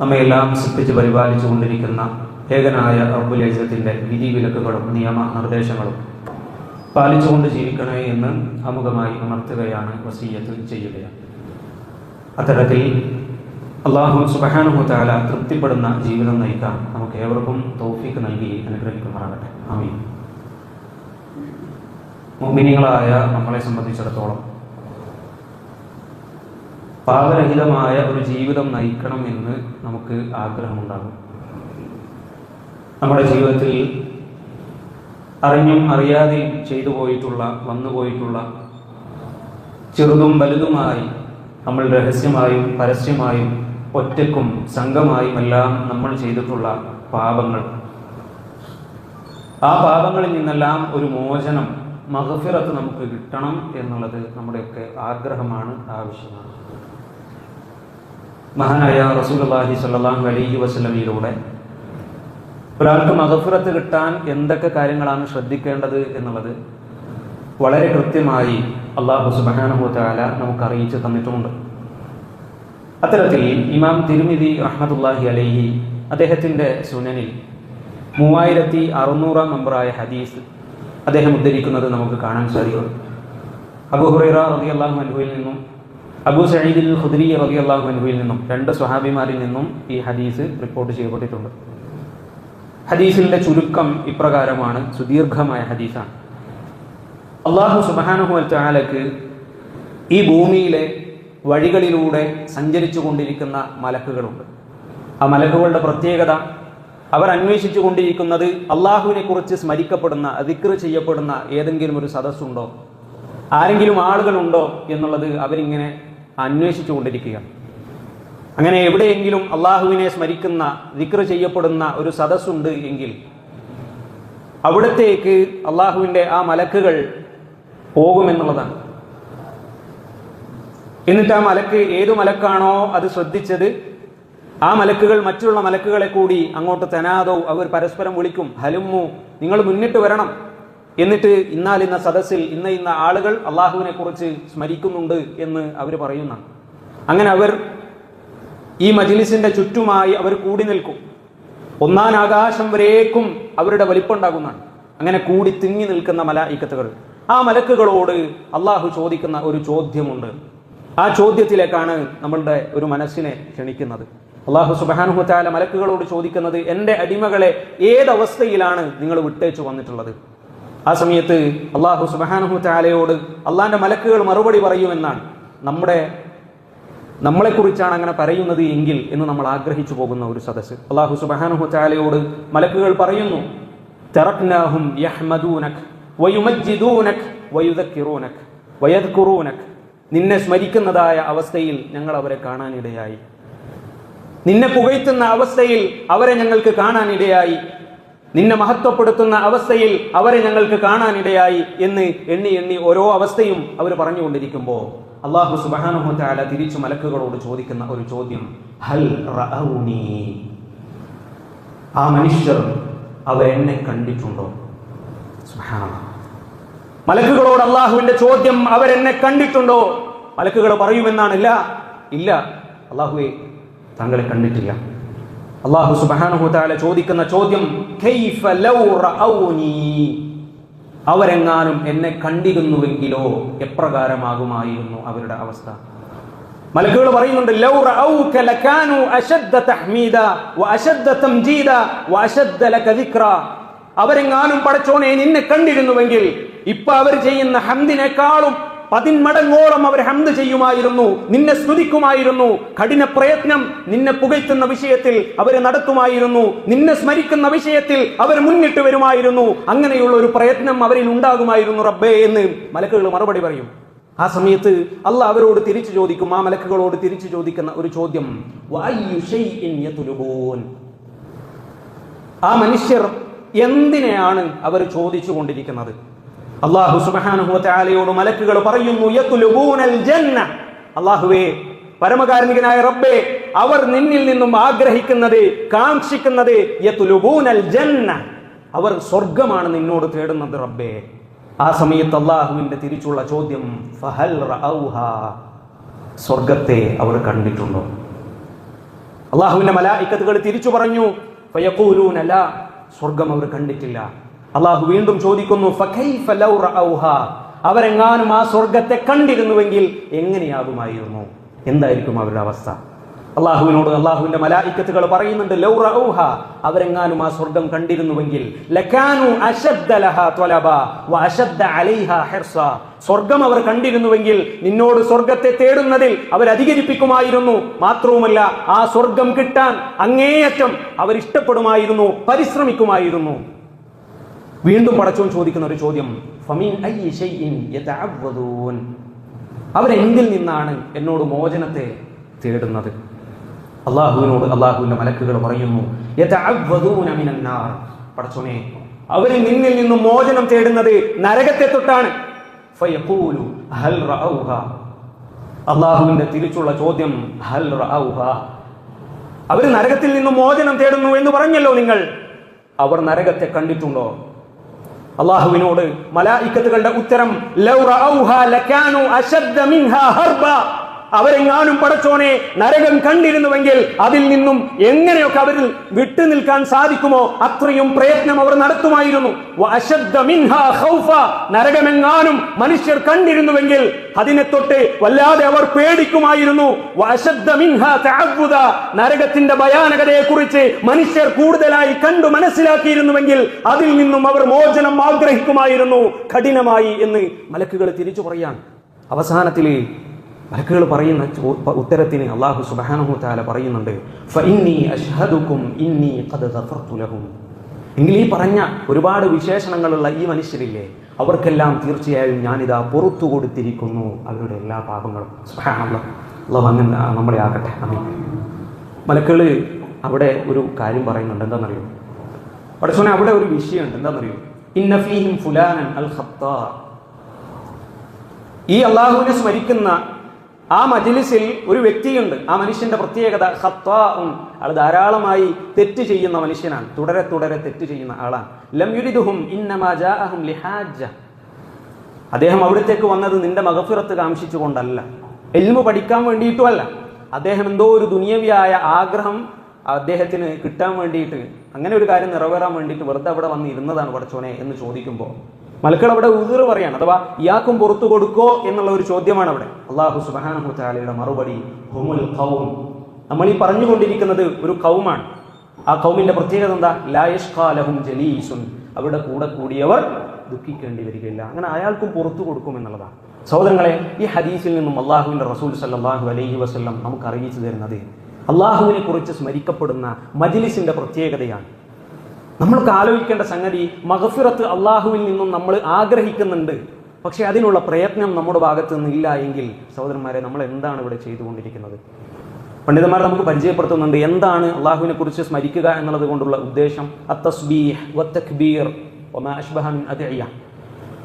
നമ്മയെല്ലാം സൃഷ്ടിച്ച് പരിപാലിച്ചു കൊണ്ടിരിക്കുന്ന ഏകനായ അർബുലേജത്തിന്റെ വിധി വിലക്കുകളും നിയമ നിർദ്ദേശങ്ങളും പാലിച്ചുകൊണ്ട് ജീവിക്കണേ എന്ന് അമുഖമായി ഉണർത്തുകയാണ് വസീയത്ത് ചെയ്യുകയാണ് അത്തരത്തിൽ അള്ളാഹു സുബഹാനുഹു താല തൃപ്തിപ്പെടുന്ന ജീവിതം നയിക്കാൻ നമുക്ക് ഏവർക്കും തോഫിക്ക് നൽകി അനുഗ്രഹിക്കുമാറാകട്ടെ. ആമീൻ. മുഅ്മിനീങ്ങളായ നമ്മളെ സംബന്ധിച്ചിടത്തോളം പാപരഹിതമായ ഒരു ജീവിതം നയിക്കണം എന്ന് നമുക്ക് ആഗ്രഹമുണ്ടാകും. നമ്മുടെ ജീവിതത്തിൽ അറിഞ്ഞും അറിയാതെയും ചെയ്തു പോയിട്ടുള്ള വന്നു പോയിട്ടുള്ള ചെറുതും വലുതുമായി നമ്മൾ രഹസ്യമായും പരസ്യമായും ഒറ്റക്കും സംഘമായും എല്ലാം നമ്മൾ ചെയ്തിട്ടുള്ള പാപങ്ങൾ. ആ പാപങ്ങളിൽ നിന്നെല്ലാം ഒരു മോചനം മഹഫിറത്ത് നമുക്ക് കിട്ടണം എന്നുള്ളത് നമ്മുടെയൊക്കെ ആഗ്രഹമാണ് ആവശ്യമാണ്. മഹാനായ റസൂലുള്ളാഹി സ്വല്ലല്ലാഹു അലൈഹി വസ്ലമിയിലൂടെ ഒരാൾക്ക് മഹഫുറത്ത് കിട്ടാൻ എന്തൊക്കെ കാര്യങ്ങളാണ് ശ്രദ്ധിക്കേണ്ടത് എന്നുള്ളത് വളരെ കൃത്യമായി അള്ളാഹു സുബ്ഹാനഹു തആല നമുക്ക് അറിയിച്ചു തന്നിട്ടുമുണ്ട്. അത്തരത്തിൽ ഇമാം തിരുമിതി റഹ്മത്തുള്ളാഹി അലൈഹി അദ്ദേഹത്തിന്റെ സുനനിൽ മൂവായിരത്തി അറുന്നൂറാം നമ്പറായ ഹദീസ് അദ്ദേഹം ഉദ്ധരിക്കുന്നത് നമുക്ക് കാണാൻ സാധിക്കും. അബു ഹുറൈറ റളിയല്ലാഹു അനുഭവിൽ നിന്നും അബു സഈദിൽ ഖുദ്രി റളിയല്ലാഹു അൻഹുവിൽ നിന്നും രണ്ട് സ്വഹാബിമാരിൽ നിന്നും ഈ ഹദീസ് റിപ്പോർട്ട് ചെയ്യപ്പെട്ടിട്ടുണ്ട്. ഹദീസിന്റെ ചുരുക്കം ഇപ്രകാരമാണ് സുദീർഘമായ ഹദീസാണ്. അള്ളാഹു സുബാനഹു താലക്ക് ഈ ഭൂമിയിലെ വഴികളിലൂടെ സഞ്ചരിച്ചു കൊണ്ടിരിക്കുന്ന മലക്കുകളുണ്ട്. ആ മലക്കുകളുടെ പ്രത്യേകത അവർ അന്വേഷിച്ചു കൊണ്ടിരിക്കുന്നത് അള്ളാഹുവിനെ കുറിച്ച് സ്മരിക്കപ്പെടുന്ന അതിക്ർ ചെയ്യപ്പെടുന്ന ഏതെങ്കിലും ഒരു സദസ്സുണ്ടോ? ആരെങ്കിലും ആളുകളുണ്ടോ എന്നുള്ളത് അവരിങ്ങനെ അന്വേഷിച്ചു കൊണ്ടിരിക്കുകയാണ് അങ്ങനെ എവിടെയെങ്കിലും അള്ളാഹുവിനെ സ്മരിക്കുന്ന ദിക്ർ ചെയ്യപ്പെടുന്ന ഒരു സദസ്സുണ്ട് എങ്കിൽ അവിടത്തേക്ക് അള്ളാഹുവിന്റെ ആ മലക്കുകൾ പോകുമെന്നുള്ളതാണ്. എന്നിട്ട് ആ മലക്ക് ഏതു മലക്കാണോ അത് ശ്രദ്ധിച്ചത് ആ മലക്കുകൾ മറ്റുള്ള മലക്കുകളെ കൂടി അങ്ങോട്ട് തനാതോ അവർ പരസ്പരം വിളിക്കും ഹലുമു നിങ്ങൾ മുന്നിട്ട് വരണം. എന്നിട്ട് ഇന്നാലിന്ന സദസ്സിൽ ഇന്ന ഇന്ന ആളുകൾ അള്ളാഹുവിനെ കുറിച്ച് സ്മരിക്കുന്നുണ്ട് എന്ന് അവർ പറയുന്നതാണ്. അങ്ങനെ അവർ ഈ മജിലിസിന്റെ ചുറ്റുമായി അവർ കൂടി നിൽക്കും. ഒന്നാം ആകാശം വരേക്കും അവരുടെ വലിപ്പുണ്ടാകുന്നതാണ്. അങ്ങനെ കൂടി തിങ്ങി നിൽക്കുന്ന മലായിക്കത്തുകൾ. ആ മലക്കുകളോട് അള്ളാഹു ചോദിക്കുന്ന ഒരു ചോദ്യമുണ്ട്. ആ ചോദ്യത്തിലേക്കാണ് നമ്മളുടെ ഒരു മനസ്സിനെ ക്ഷണിക്കുന്നത്. അള്ളാഹു സുബാനുഹുത്താല മലക്കുകളോട് ചോദിക്കുന്നത് എന്റെ അടിമകളെ ഏതവസ്ഥയിലാണ് നിങ്ങൾ വിട്ടേച്ചു വന്നിട്ടുള്ളത്? ആ സമയത്ത് അള്ളാഹു സുബാനുഹുത്താലയോട് അള്ളാഹിന്റെ മലക്കുകൾ മറുപടി പറയുമെന്നാണ് നമ്മുടെ നമ്മളെക്കുറിച്ചാണ് അങ്ങനെ പറയുന്നത് എങ്കിൽ എന്ന് നമ്മൾ ആഗ്രഹിച്ചു പോകുന്ന ഒരു സദസ്സ്. അള്ളാഹു സുബാനഹു ചാലയോട് മലക്കുകൾ പറയുന്നു നിന്നെ സ്മരിക്കുന്നതായ അവസ്ഥയിൽ ഞങ്ങൾ അവരെ കാണാനിടയായി. നിന്നെ പുകഴ്ത്തുന്ന അവസ്ഥയിൽ അവരെ ഞങ്ങൾക്ക് കാണാനിടയായി. നിന്നെ മഹത്വപ്പെടുത്തുന്ന അവസ്ഥയിൽ അവരെ ഞങ്ങൾക്ക് കാണാനിടയായി എന്ന് എണ്ണി എണ്ണി ഓരോ അവസ്ഥയും അവർ പറഞ്ഞുകൊണ്ടിരിക്കുമ്പോൾ അള്ളാഹു സുബാനുഹു താല തിരിച്ചു മലക്കുകളോട് ചോദിക്കുന്ന ഒരു ചോദ്യം. ഹൽ ആ മനുഷ്യർ അവരെന്നെ കണ്ടിട്ടുണ്ടോ. മലക്കുകളോട് അള്ളാഹുവിന്റെ ചോദ്യം അവരെന്നെ കണ്ടിട്ടുണ്ടോ? മലക്കുകൾ പറയുമെന്നാണ് ഇല്ല. ഇല്ല. അള്ളാഹുവെ താങ്കളെ കണ്ടിട്ടില്ല. അള്ളാഹു സുബാനുഹു താല ചോദിക്കുന്ന ചോദ്യം? അവരെങ്ങാനും എന്നെ കണ്ടിരുന്നുവെങ്കിലോ എപ്രകാരമാകുമായിരുന്നു അവരുടെ അവസ്ഥ മലക്കുകൾ പറയുന്നുണ്ട്. അവരെങ്ങാനും പടച്ചോനെ നിന്നെ കണ്ടിരുന്നുവെങ്കിൽ ഇപ്പൊ അവർ ചെയ്യുന്ന ഹംദിനേക്കാളും പതിന്മടങ്ങോളം അവർ ഹംദ് ചെയ്യുമായിരുന്നു നിന്നെ സ്തുതിക്കുമായിരുന്നു കഠിന പ്രയത്നം നിന്നെ പുകഴ്ത്തുന്ന വിഷയത്തിൽ അവർ നടത്തുമായിരുന്നു നിന്നെ സ്മരിക്കുന്ന വിഷയത്തിൽ അവർ മുന്നിട്ട് വരുമായിരുന്നു അങ്ങനെയുള്ള ഒരു പ്രയത്നം അവരിൽ ഉണ്ടാകുമായിരുന്നു റബ്ബേ എന്ന് മലക്കുകൾ മറുപടി പറയും ആ സമയത്ത് അല്ല അവരോട് തിരിച്ചു ചോദിക്കും ആ മലക്കുകളോട് തിരിച്ചു ചോദിക്കുന്ന ഒരു ചോദ്യം? ആ മനുഷ്യർ എന്തിനെയാണ് അവർ ചോദിച്ചു കൊണ്ടിരിക്കുന്നത് അള്ളാഹു സുബാനുഹുലയോട് മലക്കുകൾ പറയുന്നു. അള്ളാഹുവേ പരമകാരുണികനായ റബ്ബേ അവർ നിന്നിൽ നിന്നും ആഗ്രഹിക്കുന്നത് കാക്ഷിക്കുന്നത് ജന്ന. അവർ സ്വർഗമാണ് നിന്നോട് തേടുന്നത് റബ്ബേ. ആ സമയത്ത് അള്ളാഹുവിന്റെ തിരിച്ചുള്ള ചോദ്യം ഫഹൽ സ്വർഗത്തെ അവർ കണ്ടിട്ടുണ്ടോ? അള്ളാഹുവിന്റെ മലായിക്കത്തുകൾ തിരിച്ചു പറഞ്ഞു സ്വർഗം അവർ കണ്ടിട്ടില്ല. അള്ളാഹു വീണ്ടും ചോദിക്കുന്നു അവരെങ്ങാനും ആ സ്വർഗത്തെ കണ്ടിരുന്നുവെങ്കിൽ എങ്ങനെയാകുമായിരുന്നു? എന്തായിരിക്കും അവരുടെ അവസ്ഥ? അള്ളാഹുവിനോട് അള്ളാഹുവിന്റെ മലായിക്കത്തുകൾ പറയുന്നുണ്ട് ലൗ റഔഹ അവരെങ്ങാനും ആ സ്വർഗം കണ്ടിരുന്നുവെങ്കിൽ സ്വർഗം അവർ കണ്ടിരുന്നുവെങ്കിൽ നിന്നോട് സ്വർഗത്തെ തേടുന്നതിൽ അവർ അധികരിപ്പിക്കുമായിരുന്നു. മാത്രവുമല്ല ആ സ്വർഗം കിട്ടാൻ അങ്ങേയറ്റം അവർ ഇഷ്ടപ്പെടുമായിരുന്നു പരിശ്രമിക്കുമായിരുന്നു. വീണ്ടും പടച്ചോൻ ചോദിക്കുന്ന ഒരു ചോദ്യം ഫമീൻ അവരെന്തിൽ നിന്നാണ് എന്നോട് മോചനത്തെ തേടുന്നത്? അള്ളാഹുവിനോട് അള്ളാഹുവിന്റെ മലക്കുകൾ പറയുന്നു പടച്ചോനെ അവരിൽ നിന്നിൽ നിന്നും മോചനം തേടുന്നത് നരകത്തെ തൊട്ടാണ്. അള്ളാഹുവിന്റെ തിരിച്ചുള്ള ചോദ്യം ഹൽ അവർ നരകത്തിൽ നിന്നും മോചനം തേടുന്നു എന്ന് പറഞ്ഞല്ലോ നിങ്ങൾ. അവർ നരകത്തെ കണ്ടിട്ടുണ്ടോ? അള്ളാഹുവിനോട് മലായിക്കത്തുകളുടെ ഉത്തരം ലൗ ഔഹ ലകാനു അശദ്ദ മിൻഹാ ഹർബ. അവരെങ്ങാനും പടച്ചോനെ നരകം കണ്ടിരുന്നുവെങ്കിൽ അതിൽ നിന്നും എങ്ങനെയൊക്കെ അവരിൽ വിട്ടു നിൽക്കാൻ സാധിക്കുമോ അത്രയും പ്രയത്നം അവർ നടത്തുമായിരുന്നു. നരകമെങ്ങാനും മനുഷ്യർ കണ്ടിരുന്നുവെങ്കിൽ അതിനെ തൊട്ട് വല്ലാതെ അവർ പേടിക്കുമായിരുന്നു. നരകത്തിന്റെ ഭയാനകതയെ കുറിച്ച് മനുഷ്യർ കൂടുതലായി കണ്ടു മനസ്സിലാക്കിയിരുന്നുവെങ്കിൽ അതിൽ നിന്നും അവർ മോചനം ആഗ്രഹിക്കുമായിരുന്നു. കഠിനമായി എന്ന് മലക്കുകൾ തിരിച്ചു പറയാൻ അവസാനത്തിൽ മലക്കുകൾ പറയുന്ന ഉത്തരത്തിന് അള്ളാഹു സുബാനഹു താല പറയുന്നുണ്ട് എങ്കിൽ ഈ പറഞ്ഞ ഒരുപാട് വിശേഷണങ്ങളുള്ള ഈ മനുഷ്യരില്ലേ അവർക്കെല്ലാം തീർച്ചയായും ഞാനിതാ പുറത്തു കൊടുത്തിരിക്കുന്നു അവരുടെ എല്ലാ പാപങ്ങളും. സുബ്ഹാനല്ലാഹ് അള്ളാഹു നമ്മളെ ആകട്ടെ. മലക്കുകൾ അവിടെ ഒരു കാര്യം പറയുന്നുണ്ട്. എന്താണെന്നറിയോ പടച്ചോനെ അവിടെ ഒരു വിഷയമുണ്ട്. എന്താണെന്നറിയോ ഫുലാനൻ അൽ ഖത്താ ഈ അള്ളാഹുവിനെ സ്മരിക്കുന്ന ആ മജിലിസിൽ ഒരു വ്യക്തിയുണ്ട്. ആ മനുഷ്യന്റെ പ്രത്യേകത ഖത്താഉൻ. ആൾ ധാരാളമായി തെറ്റ് ചെയ്യുന്ന മനുഷ്യനാണ്. തുടരെ തുടരെ തെറ്റ് ചെയ്യുന്ന ആളാണ്. അദ്ദേഹം അവിടത്തേക്ക് വന്നത് നിന്റെ മഗഫിറത്ത് കാംക്ഷിച്ചുകൊണ്ടല്ല. എൽമു പഠിക്കാൻ വേണ്ടിയിട്ടുമല്ല. അദ്ദേഹം എന്തോ ഒരു ദുനിയവിയായ ആഗ്രഹം അദ്ദേഹത്തിന് കിട്ടാൻ വേണ്ടിയിട്ട് അങ്ങനെ ഒരു കാര്യം നിറവേറാൻ വേണ്ടിയിട്ട് വെറുതെ അവിടെ വന്ന് ഇരുന്നതാണ് പഠിച്ചോനെ എന്ന് ചോദിക്കുമ്പോൾ മലക്കൾ അവിടെ ഉതിർ പറയാണ് അഥവാ ഇയാക്കും പുറത്തു കൊടുക്കോ എന്നുള്ള ഒരു ചോദ്യമാണ് അവിടെ. അള്ളാഹു സുബാനുടെ മറുപടി ഹുമുൽ ഖൗം. നമ്മൾ ഈ പറഞ്ഞുകൊണ്ടിരിക്കുന്നത് ഒരു കൗമാണ് ആ കൗമിന്റെ പ്രത്യേകത എന്താ? ലായഷ്കാലഹും ജലീസുൻ. അവിടെ കൂടെ കൂടിയവർ ദുഃഖിക്കേണ്ടി വരികയില്ല. അങ്ങനെ അയാൾക്കും പുറത്തു കൊടുക്കും എന്നുള്ളതാണ്. സഹോദരങ്ങളെ ഈ ഹദീസിൽ നിന്നും അള്ളാഹുവിന്റെ റസൂൽ സല്ലാഹു അലൈഹി വസല്ലം നമുക്ക് അറിയിച്ചു തരുന്നത് അള്ളാഹുവിനെ കുറിച്ച് സ്മരിക്കപ്പെടുന്ന മജിലിസിന്റെ പ്രത്യേകതയാണ്. നമ്മൾക്ക് ആലോചിക്കേണ്ട സംഗതി മഹഫിറത്ത് അള്ളാഹുവിൽ നിന്നും നമ്മൾ ആഗ്രഹിക്കുന്നുണ്ട് പക്ഷെ അതിനുള്ള പ്രയത്നം നമ്മുടെ ഭാഗത്ത് നിന്നില്ല എങ്കിൽ സഹോദരന്മാരെ നമ്മൾ എന്താണ് ഇവിടെ ചെയ്തുകൊണ്ടിരിക്കുന്നത് പണ്ഡിതന്മാർ നമുക്ക് പരിചയപ്പെടുത്തുന്നുണ്ട് എന്താണ് അള്ളാഹുവിനെ കുറിച്ച് സ്മരിക്കുക എന്നുള്ളത് കൊണ്ടുള്ള ഉദ്ദേശം അത്തസ്ബീഹ് വത്തക്ബീർ വമാ അശ്ബഹ മിൻ അദ്ഇയ.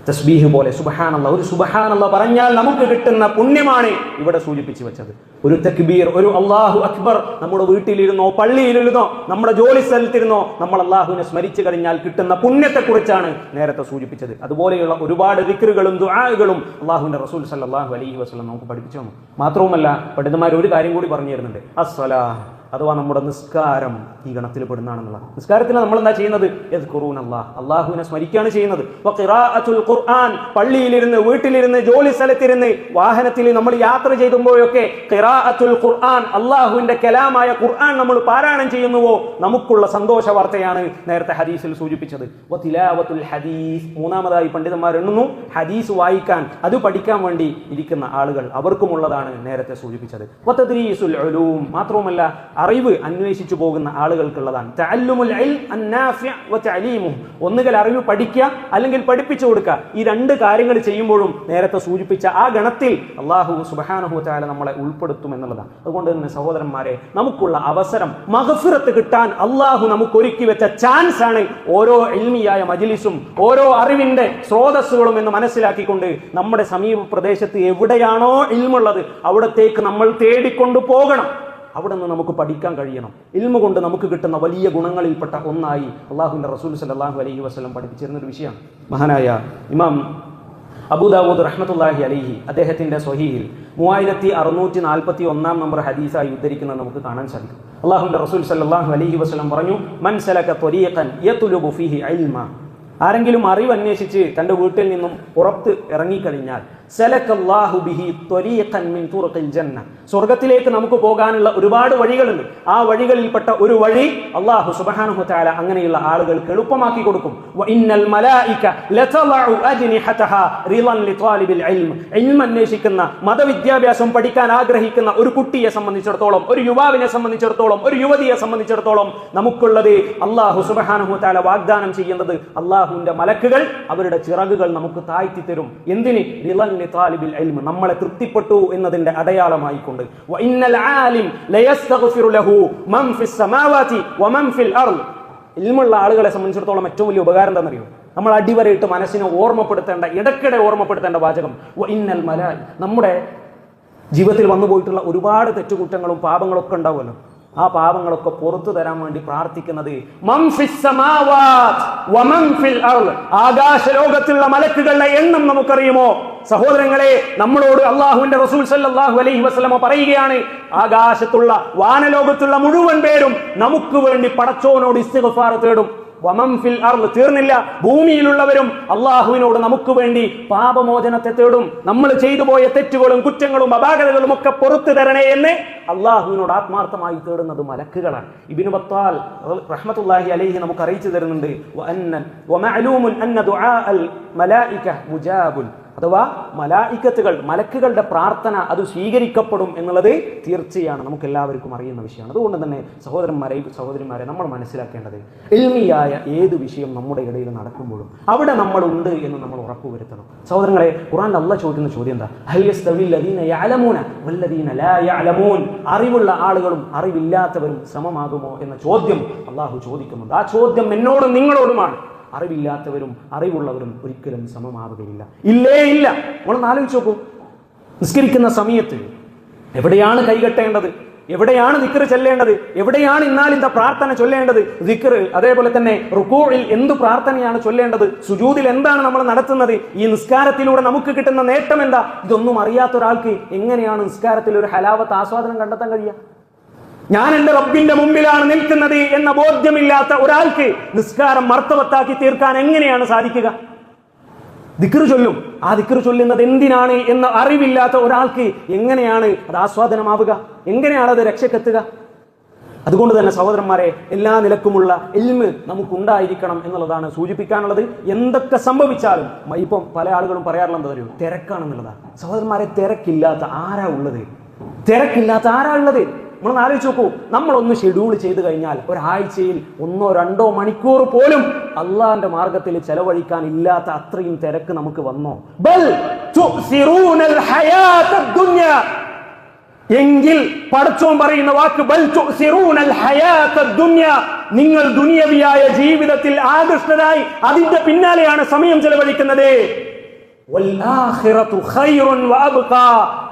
തസ്ബീഹ് പോലെ സുബഹാനുള്ള ഒരു സുബഹാനുള്ള പറഞ്ഞാൽ നമുക്ക് കിട്ടുന്ന പുണ്യമാണ് ഇവിടെ സൂചിപ്പിച്ചു വെച്ചത്. ഒരു തക്ബീർ ഒരു അള്ളാഹു അക്ബർ നമ്മുടെ വീട്ടിലിരുന്നോ പള്ളിയിലിരുന്നോ നമ്മുടെ ജോലി സ്ഥലത്തിരുന്നോ നമ്മൾ അള്ളാഹുവിനെ സ്മരിച്ചു കഴിഞ്ഞാൽ കിട്ടുന്ന പുണ്യത്തെക്കുറിച്ചാണ് നേരത്തെ സൂചിപ്പിച്ചത്. അതുപോലെയുള്ള ഒരുപാട് ദിക്റുകളും ദുആകളും അള്ളാഹുവിന്റെ റസൂൽ സല്ലാഹു അലൈഹി വസ്ലം നമുക്ക് പഠിപ്പിച്ചു തന്നു. മാത്രവുമല്ല പണ്ഡിതന്മാർ ഒരു കാര്യം കൂടി പറഞ്ഞു തരുന്നുണ്ട് അസ്സലാ. അഥവാ നമ്മുടെ നിസ്കാരം ഈ ഗണത്തിൽ പെടുന്നതാണെന്നുള്ള നിസ്കാരത്തിൽ നമ്മൾ എന്താ ചെയ്യുന്നത് അള്ളാഹുവിനെ സ്മരിക്കുകയാണ് ചെയ്യുന്നത്. ഖുർആൻ പള്ളിയിലിരുന്ന് വീട്ടിലിരുന്ന് ജോലി സ്ഥലത്തിരുന്ന് വാഹനത്തിൽ നമ്മൾ യാത്ര ചെയ്യുമ്പോഴൊക്കെ ഖിറാഅത്തുൽ ഖുർആൻ അള്ളാഹുവിന്റെ കലാമായ ഖുർആൻ നമ്മൾ പാരായണം ചെയ്യുന്നുവോ? നമുക്കുള്ള സന്തോഷ വാർത്തയാണ് നേരത്തെ ഹദീസിൽ സൂചിപ്പിച്ചത്. ഹദീസ്. മൂന്നാമതായി പണ്ഡിതന്മാർ എണ്ണുന്നു. ഹദീസ് വായിക്കാൻ അത് പഠിക്കാൻ വേണ്ടി ഇരിക്കുന്ന ആളുകൾ അവർക്കുമുള്ളതാണ് നേരത്തെ സൂചിപ്പിച്ചത്. മാത്രവുമല്ല അറിവ് അന്വേഷിച്ചു പോകുന്ന ആളുകൾക്കുള്ളതാണ്. ഒന്നുകിൽ അറിവ് പഠിക്കുക അല്ലെങ്കിൽ പഠിപ്പിച്ചു കൊടുക്കുക. ഈ രണ്ട് കാര്യങ്ങൾ ചെയ്യുമ്പോഴും നേരത്തെ സൂചിപ്പിച്ച ആ ഗണത്തിൽ അള്ളാഹു സുബ്ഹാനഹു തആല നമ്മളെ ഉൾപ്പെടുത്തും എന്നുള്ളതാണ്. അതുകൊണ്ട് തന്നെ സഹോദരന്മാരെ നമുക്കുള്ള അവസരം മഹഫിറത്ത് കിട്ടാൻ അള്ളാഹു നമുക്ക് ഒരുക്കി വെച്ച ചാൻസ് ആണ് ഓരോ എൽമിയായ മജിലിസും ഓരോ അറിവിന്റെ സ്രോതസ്സുകളും എന്ന് മനസ്സിലാക്കിക്കൊണ്ട് നമ്മുടെ സമീപ പ്രദേശത്ത് എവിടെയാണോ ഇൽമുള്ളത് അവിടത്തേക്ക് നമ്മൾ തേടിക്കൊണ്ടു പോകണം. അവിടെ നിന്ന് നമുക്ക് പഠിക്കാൻ കഴിയണം. ഇൽമ കൊണ്ട് നമുക്ക് കിട്ടുന്ന വലിയ ഗുണങ്ങളിൽപ്പെട്ട ഒന്നായി അള്ളാഹുവിന്റെ റസൂൽ സല്ലല്ലാഹു അലഹി വസ്ലം പഠിപ്പിച്ചിരുന്ന ഒരു വിഷയമാണ്. മഹാനായ ഇമാം അബൂദാവൂദ് റഹ്മത്തുല്ലാഹി അലിഹി അദ്ദേഹത്തിന്റെ സ്വഹീഹിൽ മൂവായിരത്തി അറുന്നൂറ്റി നാൽപ്പത്തി ഒന്നാം നമ്പർ ഹദീസായി ഉദ്ധരിക്കുന്നത് നമുക്ക് കാണാൻ സാധിക്കും. അള്ളാഹുന്റെ റസൂൽ സല്ലല്ലാഹു അലഹി വസ്ലം പറഞ്ഞു മൻ സലക ത്വരീഖൻ യത്ലുബു ഫീഹി ഇൽമ. ആരെങ്കിലും അറിവ് അന്വേഷിച്ച് തന്റെ വീട്ടിൽ നിന്നും പുറത്ത് ഇറങ്ങിക്കഴിഞ്ഞാൽ സ്വർഗത്തിലേക്ക് നമുക്ക് പോകാനുള്ള ഒരുപാട് വഴികളുണ്ട്. ആ വഴികളിൽപ്പെട്ട ഒരു വഴി അള്ളാഹു സുബാനു തആല അങ്ങനെയുള്ള ആളുകൾക്ക് എളുപ്പമാക്കി കൊടുക്കും. അന്വേഷിക്കുന്ന മതവിദ്യാഭ്യാസം പഠിക്കാൻ ആഗ്രഹിക്കുന്ന ഒരു കുട്ടിയെ സംബന്ധിച്ചിടത്തോളം ഒരു യുവാവിനെ സംബന്ധിച്ചിടത്തോളം ഒരു യുവതിയെ സംബന്ധിച്ചിടത്തോളം നമുക്കുള്ളത് അള്ളാഹു സുബ്ഹാനഹു താല വാഗ്ദാനം ചെയ്യുന്നത് അള്ളാഹുവിന്റെ മലക്കുകൾ അവരുടെ ചിറകുകൾ നമുക്ക് താഴ്ത്തി തരും. എന്തിന്? ഇൽം നമ്മളെ തൃപ്തിപ്പെട്ടു എന്നതിന്റെ അടയാളമായിക്കൊണ്ട്. ഇൽമുള്ള ആളുകളെ സംബന്ധിച്ചിടത്തോളം ഏറ്റവും വലിയ ഉപകാരം എന്താണെന്നറിയോ? നമ്മൾ അടിവരയിട്ട് മനസ്സിനെ ഓർമ്മപ്പെടുത്തേണ്ട ഇടയ്ക്കിടെ ഓർമ്മപ്പെടുത്തേണ്ട വാചകം. ഇന്നൽ മലാൽ നമ്മുടെ ജീവിതത്തിൽ വന്നു പോയിട്ടുള്ള ഒരുപാട് തെറ്റുകുറ്റങ്ങളും പാപങ്ങളും ഒക്കെ ഉണ്ടാവുമല്ലോ. ആ പാപങ്ങളൊക്കെ പുറത്തു തരാൻ വേണ്ടി പ്രാർത്ഥിക്കുന്നത് അർൾ. ആകാശലോകത്തുള്ള മലക്കുകളുടെ എണ്ണം നമുക്കറിയുമോ സഹോദരങ്ങളെ നമ്മളോട് അള്ളാഹുവിന്റെ റസൂൽ സല്ലാഹു അലൈഹി വസ്ലമ പറയുകയാണ് ആകാശത്തുള്ള വാനലോകത്തുള്ള മുഴുവൻ പേരും നമുക്ക് വേണ്ടി പടച്ചോനോട് ഇസ്തിഗ്ഫാർ തേടും വമം ഫിൽ തീർന്നില്ല. ഭൂമിയിലുള്ളവരും അള്ളാഹുവിനോട് നമുക്ക് വേണ്ടി പാപമോചനത്തെ തേടും. നമ്മൾ ചെയ്തു പോയ തെറ്റുകളും കുറ്റങ്ങളും അപാകതകളും ഒക്കെ പുറത്തു തരണേ എന്ന് അള്ളാഹുവിനോട് ആത്മാർത്ഥമായി തേടുന്നത് മലക്കുകളാണ്. ഇബിനു ബത്താൽ റഹ്മത്തുല്ലാഹി അലൈഹി നമുക്ക് അറിയിച്ചു തരുന്നുണ്ട്. അഥവാ മലായിക്കത്തുകൾ മലക്കുകളുടെ പ്രാർത്ഥന അത് സ്വീകരിക്കപ്പെടും എന്നുള്ളത് തീർച്ചയാണ്. നമുക്ക് എല്ലാവർക്കും അറിയുന്ന വിഷയമാണ്. അതുകൊണ്ട് തന്നെ സഹോദരന്മാരെ സഹോദരിമാരെ നമ്മൾ മനസ്സിലാക്കേണ്ടത് എൽമിയായ ഏത് വിഷയം നമ്മുടെ ഇടയിൽ നടക്കുമ്പോഴും അവിടെ നമ്മൾ ഉണ്ട് എന്ന് നമ്മൾ ഉറപ്പുവരുത്തണം സഹോദരങ്ങളെ ഖുറാൻ അല്ല ചോദിക്കുന്ന ചോദ്യം എന്താ? അറിവുള്ള ആളുകളും അറിവില്ലാത്തവരും സമമാകുമോ എന്ന ചോദ്യം അള്ളാഹു ചോദിക്കുന്നുണ്ട്. ആ ചോദ്യം എന്നോടും നിങ്ങളോടുമാണ്. അറിവില്ലാത്തവരും അറിവുള്ളവരും ഒരിക്കലും സമമാവുകയില്ല ഇല്ലേ ഇല്ല. നമ്മളൊന്ന് ആലോചിച്ച് നോക്കൂ. നിസ്കരിക്കുന്ന സമയത്ത് എവിടെയാണ് കൈകെട്ടേണ്ടത് എവിടെയാണ് ദിക്കറ് ചെല്ലേണ്ടത്? എവിടെയാണ് ഇന്നാലിന്ത പ്രാർത്ഥന ചൊല്ലേണ്ടത്? ദിക്കറ് അതേപോലെ തന്നെ റുക്കോഴിൽ എന്ത് പ്രാർത്ഥനയാണ് ചൊല്ലേണ്ടത്? സുജൂതിൽ എന്താണ് നമ്മൾ നടത്തുന്നത്? ഈ നിസ്കാരത്തിലൂടെ നമുക്ക് കിട്ടുന്ന നേട്ടം എന്താ? ഇതൊന്നും അറിയാത്ത ഒരാൾക്ക് എങ്ങനെയാണ് നിസ്കാരത്തിൽ ഒരു ഹലാവത്ത് ആസ്വാദനം കണ്ടെത്താൻ കഴിയുക? ഞാൻ എന്റെ റബ്ബിന്റെ മുമ്പിലാണ് നിൽക്കുന്നത് എന്ന ബോധ്യമില്ലാത്ത ഒരാൾക്ക് നിസ്കാരം മർത്തവത്താക്കി തീർക്കാൻ എങ്ങനെയാണ് സാധിക്കുക? ദിക്റ് ചൊല്ലും. ആ ദിക്റ് ചൊല്ലുന്നത് എന്തിനാണ് എന്ന അറിവില്ലാത്ത ഒരാൾക്ക് എങ്ങനെയാണ് അത് ആസ്വാദനമാവുക? എങ്ങനെയാണ് അത് രക്ഷക്കെത്തുക? അതുകൊണ്ട് തന്നെ സഹോദരന്മാരെ എല്ലാ നിലക്കുമുള്ള എൽമ് നമുക്കുണ്ടായിരിക്കണം എന്നുള്ളതാണ് സൂചിപ്പിക്കാനുള്ളത്. എന്തൊക്കെ സംഭവിച്ചാലും ഇപ്പം പല ആളുകളും പറയാറുള്ളത് അറിയോ തിരക്കാണെന്നുള്ളതാണ്. സഹോദരന്മാരെ തിരക്കില്ലാത്ത ആരാ ഉള്ളത്? തിരക്കില്ലാത്ത ആരാ ഉള്ളത്? നമ്മളൊന്ന് ആലോചിച്ച് നോക്കൂ. നമ്മളൊന്ന് ഷെഡ്യൂൾ ചെയ്ത് കഴിഞ്ഞാൽ ഒരാഴ്ചയിൽ ഒന്നോ രണ്ടോ മണിക്കൂർ പോലും അള്ളാന്റെ മാർഗത്തിൽ ചെലവഴിക്കാൻ ഇല്ലാത്ത അത്രയും തിരക്ക് നമുക്ക് വന്നോ? എങ്കിൽ പടച്ചോൻ പറയുന്ന വാക്ക് നിങ്ങൾ ദുനിയവിയായ ജീവിതത്തിൽ ആകൃഷ്ടരായി അതിന്റെ പിന്നാലെയാണ് സമയം ചെലവഴിക്കുന്നത്.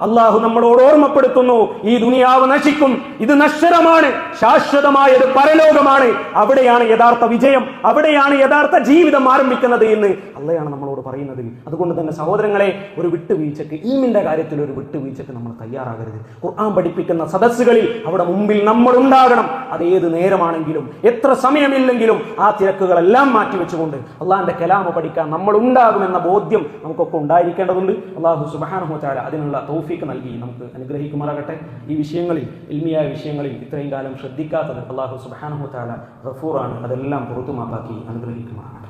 അള്ളാഹു നമ്മളോട് ഓർമ്മപ്പെടുത്തുന്നു ഈ ദുനിയാവ് നശിക്കും ഇത് നശ്വരമാണ് ശാശ്വതമായത് പരലോകമാണ്. അവിടെയാണ് യഥാർത്ഥ വിജയം അവിടെയാണ് യഥാർത്ഥ ജീവിതം ആരംഭിക്കുന്നത് എന്ന് അള്ളയാണ് നമ്മളോട് പറയുന്നത്. അതുകൊണ്ട് തന്നെ സഹോദരങ്ങളെ ഒരു വിട്ടുവീഴ്ചക്ക് ഇൽമിന്റെ കാര്യത്തിൽ ഒരു വിട്ടുവീഴ്ചക്ക് നമ്മൾ തയ്യാറാകരുത്. ഖുർആൻ പഠിപ്പിക്കുന്ന സദസ്സുകളിൽ അവിടെ മുമ്പിൽ നമ്മൾ ഉണ്ടാകണം. അത് ഏത് നേരമാണെങ്കിലും എത്ര സമയമില്ലെങ്കിലും ആ തിരക്കുകളെല്ലാം മാറ്റി വെച്ചുകൊണ്ട് അള്ളാഹിന്റെ കലാമ പഠിക്കാൻ നമ്മൾ ഉണ്ടാകുമെന്ന ബോധ്യം നമുക്കൊക്കെ ഉണ്ടായിരിക്കേണ്ടതുണ്ട്. അള്ളാഹു സുബാനഹുത്താല അതിനുള്ള തൗഫീക്ക് നൽകി നമുക്ക് അനുഗ്രഹിക്കുമാറാകട്ടെ ഈ വിഷയങ്ങളിൽ ഇൽമിയായ വിഷയങ്ങളിൽ ഇത്രയും കാലം ശ്രദ്ധിക്കാത്തത് അള്ളാഹു സുബാനഹുത്താല ഗഫൂറാണ് അതെല്ലാം പുറത്തുമാപ്പാക്കി അനുഗ്രഹിക്കുമാറാകട്ടെ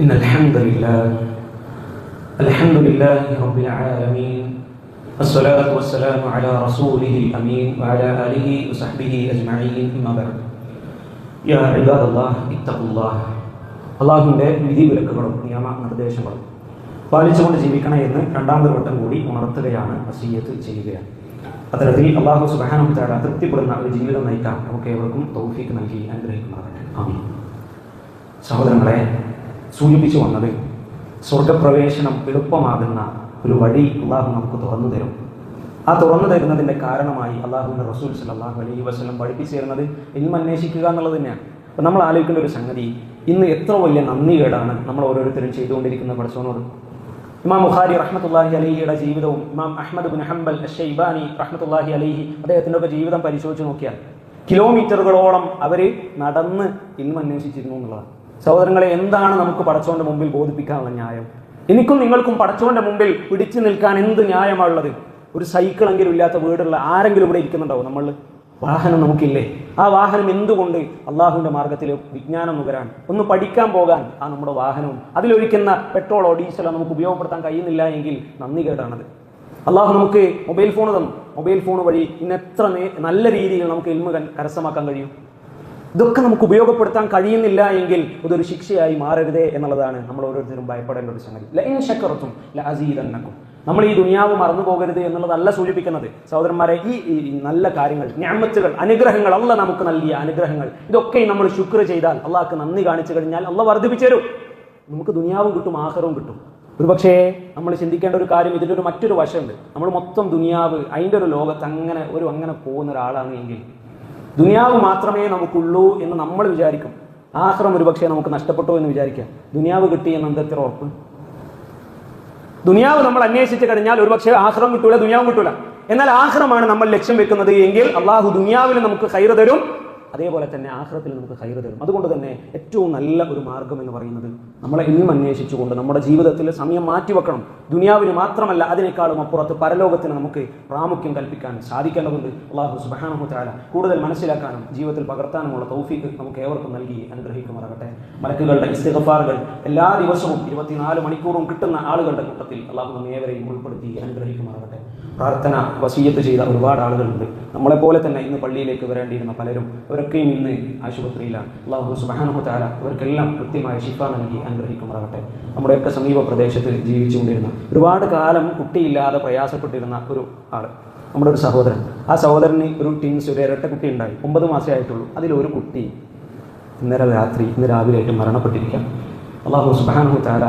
إن الحمد لله الحمد لله رب العالمين الصلاة والسلام على رسوله الأمين وعلى آله وصحبه أجمعين أما بعد يا عباد الله اتقوا الله അള്ളാഹുവിൻ്റെ വിധിവിലക്കുകളും നിയമ നിർദ്ദേശങ്ങളും പാലിച്ചുകൊണ്ട് ജീവിക്കണം എന്ന് രണ്ടാമത് വട്ടം കൂടി ഉണർത്തുകയാണ് വസീയത്ത് ചെയ്യുകയാണ്. അത്തരത്തിൽ അള്ളാഹു സുബാനം താര തൃപ്തിപ്പെടുന്ന ഒരു ജീവിതം നയിക്കാൻ നമുക്ക് ഏവർക്കും തൗഫീക്ക് നൽകി അനുഗ്രഹിക്കുന്നതാണ് ആമീൻ. സഹോദരങ്ങളെ സൂചിപ്പിച്ചു വന്നത് സ്വർഗപ്രവേശനം എളുപ്പമാകുന്ന ഒരു വഴി അള്ളാഹു നമുക്ക് തുറന്നു തരും. ആ തുറന്നു തരുന്നതിന്റെ കാരണമായി അള്ളാഹുവിന്റെ റസൂൽ സല്ലല്ലാഹു അലൈഹി വസ്ലം പഠിപ്പിച്ചു തരുന്നത് ഇന്നും അന്വേഷിക്കുക എന്നുള്ളത് തന്നെയാണ്. അപ്പം നമ്മൾ ആലോചിക്കേണ്ട ഒരു സംഗതി ഇന്ന് എത്ര വലിയ നന്ദികേടാണ് നമ്മൾ ഓരോരുത്തരും ചെയ്തുകൊണ്ടിരിക്കുന്ന പഠിച്ചോനോട് ഇമാം ബുഖാരി റഹ്മത്തുല്ലാഹി അലഹിയുടെ ജീവിതവും ഇമാം അഹമ്മദ് ബിൻ ഹംബൽ ഷെയ്ബാനി റഹ്മത്തുല്ലാഹി അലഹി അദ്ദേഹത്തിന്റെ ഒക്കെ ജീവിതം പരിശോധിച്ച് നോക്കിയാൽ കിലോമീറ്ററുകളോളം അവർ നടന്ന് ഇൽമ അന്വേഷിച്ചിരുന്നു എന്നുള്ളതാണ്. സഹോദരങ്ങളെ എന്താണ് നമുക്ക് പടച്ചോന്റെ മുമ്പിൽ ബോധിപ്പിക്കാനുള്ള ന്യായം? എനിക്കും നിങ്ങൾക്കും പടച്ചോന്റെ മുമ്പിൽ പിടിച്ചു നിൽക്കാൻ എന്ത് ന്യായമാണുള്ളത്? ഒരു സൈക്കിളെങ്കിലും ഇല്ലാത്ത വീടുള്ള ആരെങ്കിലും ഇവിടെ ഇരിക്കുന്നുണ്ടാവും നമ്മൾ വാഹനം നമുക്കില്ലേ? ആ വാഹനം എന്തുകൊണ്ട് അള്ളാഹുവിന്റെ മാർഗത്തിൽ വിജ്ഞാനം നുകരാൻ? ഒന്ന് പഠിക്കാൻ പോകാൻ ആ നമ്മുടെ വാഹനവും. അതിലൊഴിക്കുന്ന പെട്രോളോ ഡീസലോ നമുക്ക് ഉപയോഗപ്പെടുത്താൻ കഴിയുന്നില്ല എങ്കിൽ നന്ദി കേടാണത്. അള്ളാഹു നമുക്ക് മൊബൈൽ ഫോൺ തന്നു. മൊബൈൽ ഫോൺ വഴി ഇന്ന് എത്ര നല്ല രീതിയിൽ നമുക്ക് കൻ- കരസ്ഥമാക്കാൻ കഴിയും. ഇതൊക്കെ നമുക്ക് ഉപയോഗപ്പെടുത്താൻ കഴിയുന്നില്ല എങ്കിൽ ഇതൊരു ശിക്ഷയായി മാറരുതേ എന്നുള്ളതാണ് നമ്മൾ ഓരോരുത്തരും ഭയപ്പെടേണ്ട ഒരു സംഗതി. ലൈൻ ശക്കറത്തും ലഅസീദന്നക്കും. നമ്മൾ ഈ ദുനിയാവ് മറന്നു പോകരുത് എന്നുള്ളതല്ല സൂചിപ്പിക്കുന്നത്. സഹോദരന്മാരെ ഈ നല്ല കാര്യങ്ങൾ ഞാമത്തുകൾ അനുഗ്രഹങ്ങൾ അല്ല നമുക്ക് നൽകിയ അനുഗ്രഹങ്ങൾ ഇതൊക്കെ നമ്മൾ ശുക്ർ ചെയ്താൽ അള്ളാഹ്ക്ക് നന്ദി കാണിച്ചു കഴിഞ്ഞാൽ അല്ല വർദ്ധിപ്പിച്ചു തരും. നമുക്ക് ദുനിയാവും കിട്ടും ആഹാരവും കിട്ടും. ഒരുപക്ഷേ നമ്മൾ ചിന്തിക്കേണ്ട ഒരു കാര്യം ഇതിന്റെ ഒരു മറ്റൊരു വശമുണ്ട്. നമ്മൾ മൊത്തം ദുനിയാവ് അതിന്റെ ഒരു ലോകത്ത് അങ്ങനെ ഒരു അങ്ങനെ പോകുന്ന ഒരാളാണ് എങ്കിൽ ദുനിയാവ് മാത്രമേ നമുക്കുള്ളൂ എന്ന് നമ്മൾ വിചാരിക്കും. ആഹ്റം ഒരുപക്ഷെ നമുക്ക് നഷ്ടപ്പെട്ടു എന്ന് വിചാരിക്കാം. ദുനിയാവ് കിട്ടി എന്ന് എന്തെത്ര ഉറപ്പ്? ദുനിയാവ് നമ്മൾ അന്വേഷിച്ച് കഴിഞ്ഞാൽ ഒരുപക്ഷെ ആഹ്റം കിട്ടൂല ദുനിയാവും കിട്ടൂല. എന്നാൽ ആഹ്റമാണ് നമ്മൾ ലക്ഷ്യം വെക്കുന്നത് എങ്കിൽ അള്ളാഹു ദുനിയാവിൽ നമുക്ക് ഹൈറ് തരും അതേപോലെ തന്നെ ആഹ്റത്തിൽ നമുക്ക് ഹൈറ് തരും. അതുകൊണ്ട് തന്നെ ഏറ്റവും നല്ല ഒരു മാർഗം എന്ന് പറയുന്നത് നമ്മളെ ഇന്നും അന്വേഷിച്ചുകൊണ്ട് നമ്മുടെ ജീവിതത്തിൽ സമയം മാറ്റിവെക്കണം. ദുനിയാവിന് മാത്രമല്ല അതിനേക്കാളും അപ്പുറത്ത് പരലോകത്തിന് നമുക്ക് പ്രാമുഖ്യം കൽപ്പിക്കാൻ സാധിക്കേണ്ടതുണ്ട്. അള്ളാഹു സുബാനഹു താല കൂടുതൽ മനസ്സിലാക്കാനും ജീവിതത്തിൽ പകർത്താനുമുള്ള തൗഫീക്ക് നമുക്ക് ഏവർക്കും നൽകി അനുഗ്രഹിക്കുമാറാകട്ടെ. മലക്കുകളുടെ ഇസ്തിഗഫാറുകൾ എല്ലാ ദിവസവും ഇരുപത്തിനാല് മണിക്കൂറും കിട്ടുന്ന ആളുകളുടെ കൂട്ടത്തിൽ അള്ളാഹു നമ്മെ ഏവരെയും ഉൾപ്പെടുത്തി അനുഗ്രഹിക്കുമാറാകട്ടെ. പ്രാർത്ഥന വസീയത്ത് ചെയ്ത ഒരുപാട് ആളുകളുണ്ട്. നമ്മളെപ്പോലെ തന്നെ ഇന്ന് പള്ളിയിലേക്ക് വരേണ്ടിയിരുന്ന പലരും അവരൊക്കെയും ഇന്ന് ആശുപത്രിയിലാണ് അള്ളാഹു സുബാനഹു ഇവർക്കെല്ലാം കൃത്യമായ ശിഫ നൽകി അനുഗ്രഹിക്കുമാറാകട്ടെ. നമ്മുടെയൊക്കെ സമീപ പ്രദേശത്ത് ജീവിച്ചുകൊണ്ടിരുന്ന ഒരുപാട് കാലം കുട്ടിയില്ലാതെ പ്രയാസപ്പെട്ടിരുന്ന ഒരു ആൾ നമ്മുടെ ഒരു സഹോദരൻ. ആ സഹോദരന് ഒരു ടീൻസ് ഒരു ഇരട്ട കുട്ടി ഉണ്ടായി. ഒമ്പത് മാസമേ ആയിട്ടുള്ളൂ. അതിലൊരു കുട്ടി ഇന്നലെ രാത്രി ഇന്ന് രാവിലെ ആയിട്ട് മരണപ്പെട്ടിരിക്കാം അള്ളാഹു സുബാനഹു താല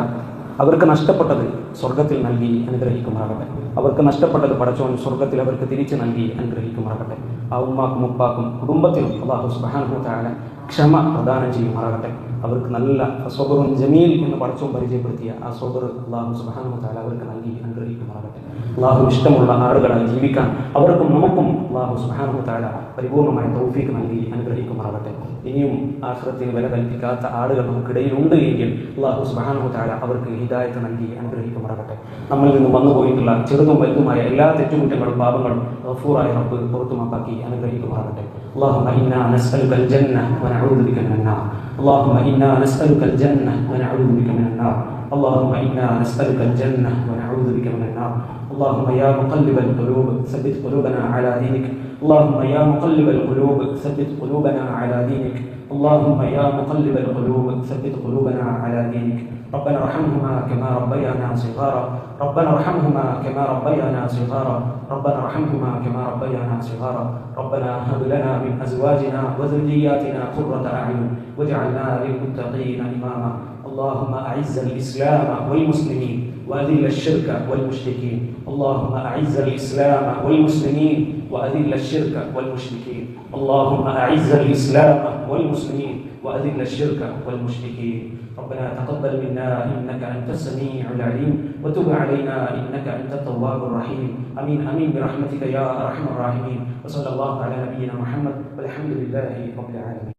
അവർക്ക് നഷ്ടപ്പെട്ടത് സ്വർഗത്തിൽ നൽകി അനുഗ്രഹിക്കുമാകട്ടെ അവർക്ക് നഷ്ടപ്പെട്ടത് പടച്ചോൻ സ്വർഗത്തിൽ അവർക്ക് തിരിച്ചു നൽകി അനുഗ്രഹിക്കുമാകട്ടെ ആ ഉമ്മാക്കും ഉപ്പാക്കും കുടുംബത്തിനും അള്ളാഹു സുബാനഹു താല ക്ഷമ പ്രദാനം ചെയ്യുമാറാകട്ടെ. അവർക്ക് നല്ല സ്വബറും ജമീൽ എന്ന് പടച്ചോൻ പരിചയപ്പെടുത്തിയ ആ സ്വബർ അള്ളാഹു സുബാനഹു താല അവർക്ക് നൽകി അനുഗ്രഹിക്കുമാറാകട്ടെ അള്ളാഹു ഇഷ്ടമുള്ള ആളുകളായി ജീവിക്കാൻ അവർക്കും നമുക്കും അള്ളാഹു സുബാനഹു താല പരിപൂർണമായ തൗഫീക്ക് നൽകി അനുഗ്രഹിക്കുമാറാകട്ടെ ഇനിയും ആശ്രത്തിൽ വില കൽപ്പിക്കാത്ത ആളുകൾ നമുക്കിടയിലുണ്ട് എങ്കിൽ അള്ളാഹു സുബാനഹു താല അവർക്ക് ഹിദായത്ത് നൽകി അനുഗ്രഹിക്കുമാറാകട്ടെ നമ്മളിൽ നിന്ന് വന്നുപോയിട്ടുള്ള ചെറുതും വലുതുമായ എല്ലാ തെറ്റുകുറ്റങ്ങളും പാപങ്ങളും ഗഫൂറായ റബ്ബ് പുറത്തുമാക്കി അനുഗ്രഹിക്കുമാറാകട്ടെ اللهم إنا نسألك الجنة ونعوذ بك من النار اللهم إنا نسألك الجنة ونعوذ بك من النار. اللهم إنا نسألك الجنة ونعوذ بك من النار. اللهم يا مقلب القلوب ثبت قلوبنا على دينك. اللهم يا مقلب القلوب ثبت قلوبنا على دينك. اللهم يا مقلب القلوب ثبت قلوبنا على دينك. ربنا ارحمهما كما ربيانا صغارا. ربنا ارحمهما كما ربيانا صغارا. ربنا ارحمهما كما ربيانا صغارا. ربنا هب لنا من أزواجنا وذرياتنا قرة أعين واجعلنا للمتقين إماما. اللهم أعز الإسلام والمسلمين. وأذل الشرك والمشركين. اللهم أعز الإسلام والمسلمين وأذل الشرك والمشركين. اللهم أعز الإسلام والمسلمين وأذل الشرك والمشركين. ربنا تقبل منا إنك أنت السميع العليم. وتب علينا إنك أنت التواب الرحيم. آمين آمين برحمتك يا أرحم الراحمين. وصلى الله على نبينا محمد والحمد لله رب العالمين.